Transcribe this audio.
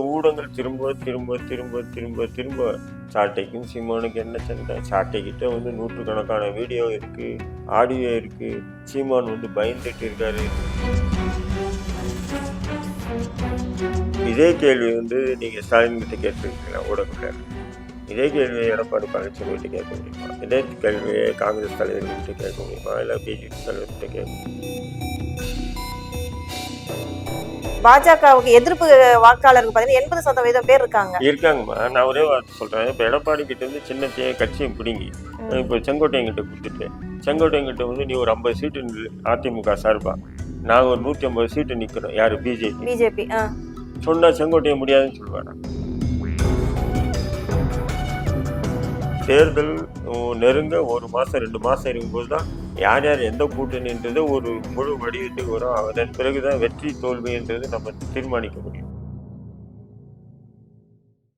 ஊடகங்கள் திரும்ப திரும்ப திரும்ப திரும்ப திரும்ப சாட்டைக்கும் சீமானுக்கு என்ன சண்டை? சாட்டைக்கிட்ட வந்து நூற்றுக்கணக்கான வீடியோ இருக்கு ஆடியோ இருக்கு. சீமான் வந்து பயந்துட்டு இருக்காரு. இதே கேள்வி வந்து நீங்க ஸ்டாலின் கிட்ட கேட்டிருக்கீங்களா ஊடகங்கள் இதே கேள்வியை எடப்பாடி பழனிசாமி கிட்ட கேட்க முடியுமா? இதே கேள்வியை காங்கிரஸ் தலைவர்கிட்ட கேட்க முடியுமா? இல்லை பிஜேபி தலைவர்கிட்ட கேட்க முடியுமா? பாஜகவுக்கு எதிர்ப்பு வாக்காளருக்கு பார்த்தீங்கன்னா எண்பது சதவீதம் பேர் இருக்காங்க. இருக்காங்கம்மா. நான் ஒரே வார்த்தை சொல்றேன். இப்போ எடப்பாடி கிட்ட இருந்து சின்ன கட்சியை பிடிங்கி இப்போ செங்கோட்டையன் கிட்ட கொடுத்துட்டு செங்கோட்டையன் கிட்ட வந்து நீ ஒரு ஐம்பது சீட்டு அதிமுக சார்பா? நாங்கள் ஒரு நூற்றி ஐம்பது சீட்டு நிற்கிறோம் யார்? பிஜேபி. பிஜேபி சொன்னா செங்கோட்டையன் முடியாதுன்னு சொல்லுவாங்க தேர்தல் நெருங்க ஒரு மாதம் ரெண்டு மாதம் இருக்கும்போது தான் யார் யார் எந்த கூட்டணின்றது ஒரு முழு வடிவத்துக்கு வரும். அதன் பிறகுதான் வெற்றி தோல்வின்றது நம்ம தீர்மானிக்க முடியும்.